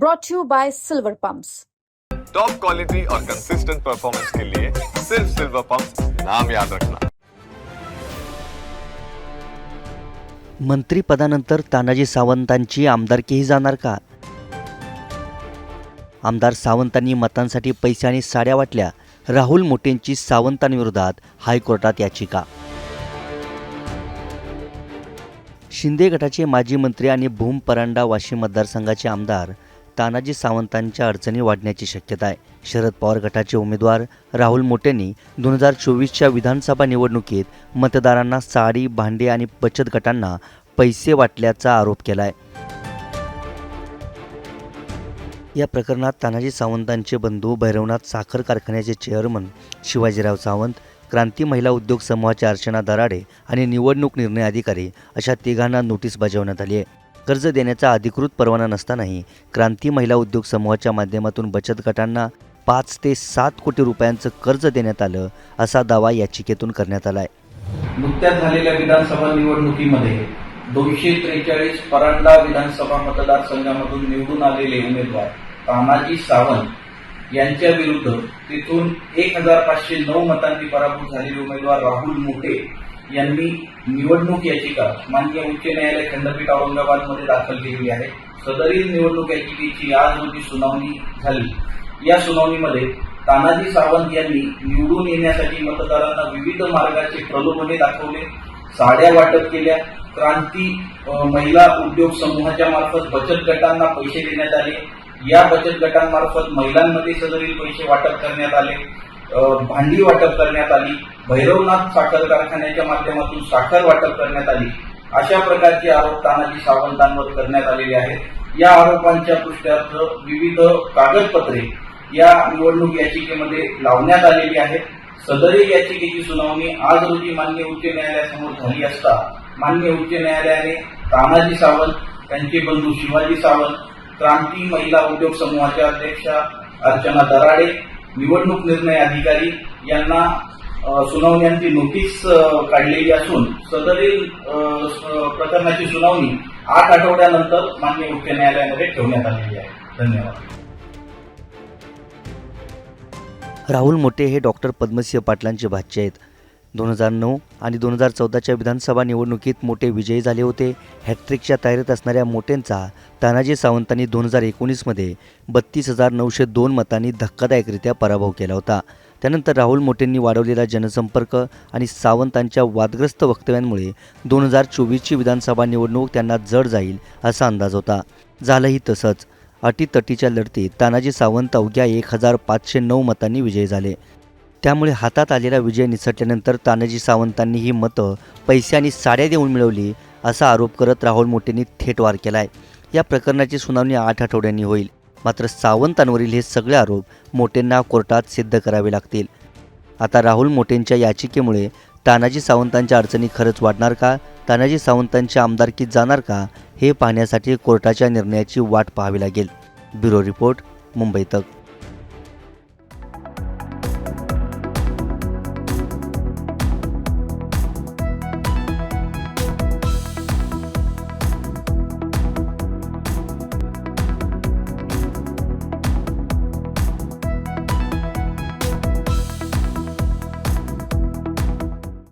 brought to you by Silver Pumps. Top quality और consistent performance के लिए सिर्फ सिल्वर पंप नाम याद रखना। मंत्रिपदानंतर तानाजी सावंतांची आमदारकीही जाणार का? आमदार सावंतांनी मतांसाठी पैसे आणि साड्या वाटल्या राहुल मोटेंची सावंतांविरोधात हायकोर्टात याचिका. शिंदे गटाचे माजी मंत्री आणि भूम परांडा वाशिम मतदारसंघाचे आमदार तानाजी सावंतांच्या अडचणी वाढण्याची शक्यता आहे. शरद पवार गटाचे उमेदवार राहुल मोटेंनी दोन हजार चोवीसच्या विधानसभा निवडणुकीत मतदारांना साडी भांडे आणि बचत गटांना पैसे वाटल्याचा आरोप केला आहे या प्रकरणात तानाजी सावंतांचे बंधू भैरवनाथ साखर कारखान्याचे चेअरमन शिवाजीराव सावंत क्रांती महिला उद्योग समूहाच्या अर्चना दराडे आणि निवडणूक निर्णय अधिकारी अशा तिघांना नोटीस बजावण्यात आली आहे. कर्ज देण्याचा अधिकृत परवाना नसतानाही क्रांती महिला उद्योग समूहाच्या माध्यमातून बचत गटांना पाच ते सात कोटी रुपयांचं कर्ज देण्यात आलं असा दावा याचिकेतून करण्यात आला आहे नुकत्याच झालेल्या विधानसभा निवडणुकीमध्ये दोनशे त्रेचाळीस परांडा विधानसभा मतदारसंघामधून निवडून आलेले उमेदवार तानाजी सावंत यांच्या विरुद्ध तिथून एक हजार पाचशे नऊ मतांनी पराभूत झालेले उमेदवार राहुल मोठे यांनी निवडणूक याचिका माननीय उच्च न्यायालय खंडपीठ औरंगाबादमध्ये दाखल केलेली आहे. सदरील निवडणूक याचिकेची आज रोजी सुनावणी झाली. या सुनावणीमध्ये तानाजी सावंत यांनी निवडून येण्यासाठी मतदारांना विविध मार्गाचे प्रलोभने दाखवले साड्या वाटप केल्या क्रांती महिला उद्योग समूहाच्या मार्फत बचत गटांना पैसे देण्यात आले. या बचत गटांमार्फत महिलांमध्ये सदरील पैसे वाटप करण्यात आले. भांडी वाटप करण्यात आली भैरवनाथ साखर कारखान्याच्या माध्यमातून साखर वाटप करण्यात आली. अशा प्रकारचे आरोप तानाजी सावंतांवर करण्यात आलेले आहेत या आरोपांच्या पृष्ठार्थ विविध कागदपत्रे या निवडणूक याचिकेमध्ये लावण्यात आलेली आहेत. सदरील याचिकेची सुनावणी आज रोजी मान्य उच्च न्यायालयासमोर झाली असता मान्य उच्च न्यायालयाने तानाजी सावंत त्यांचे बंधू शिवाजी सावंत क्रांती महिला उद्योग समूहाच्या अध्यक्षा अर्चना दराडे निवडणूक निर्णय अधिकारी यांना सुनावण्यांची नोटीस काढलेली असून सदरील प्रकरणाची सुनावणी आठ आठवड्यानंतर मान्य उच्च न्यायालयामध्ये ठेवण्यात आलेली आहे. धन्यवाद. राहुल मोटे हे डॉक्टर पद्मसिंह पाटलांचे भाच्य आहेत. दोन हजार नऊ आणि दोन हजार चौदाच्या विधानसभा निवडणुकीत मोठे विजयी झाले होते. हॅट्रिकच्या तयारीत असणाऱ्या मोटेंचा तानाजी सावंतांनी दोन हजार एकोणीसमध्ये बत्तीस हजार नऊशे दोन मतांनी धक्कादायकरित्या पराभव केला होता. त्यानंतर राहुल मोटेंनी वाढवलेला जनसंपर्क आणि सावंतांच्या वादग्रस्त वक्तव्यांमुळे दोन हजार चोवीसची विधानसभा निवडणूक त्यांना जड जाईल असा अंदाज होता. झालंही तसंच. अटीतटीच्या लढतीत तानाजी सावंत अवघ्या एक हजार पाचशे नऊ मतांनी विजयी झाले. त्यामुळे हातात आलेला विजय निसटल्यानंतर तानाजी सावंतांनी ही मतं पैसे आणि साड्या देऊन मिळवली असा आरोप करत राहुल मोटेंनी थेट वार केला आहे या प्रकरणाची सुनावणी आठ आठवड्यांनी होईल. मात्र सावंतांवरील हे सगळे आरोप मोटेंना कोर्टात सिद्ध करावे लागतील. आता राहुल मोटेंच्या याचिकेमुळे तानाजी सावंतांच्या अडचणी खरंच वाढणार का? तानाजी सावंतांच्या आमदारकीत जाणार का? हे पाहण्यासाठी कोर्टाच्या निर्णयाची वाट पाहावी लागेल. ब्युरो रिपोर्ट मुंबई तक.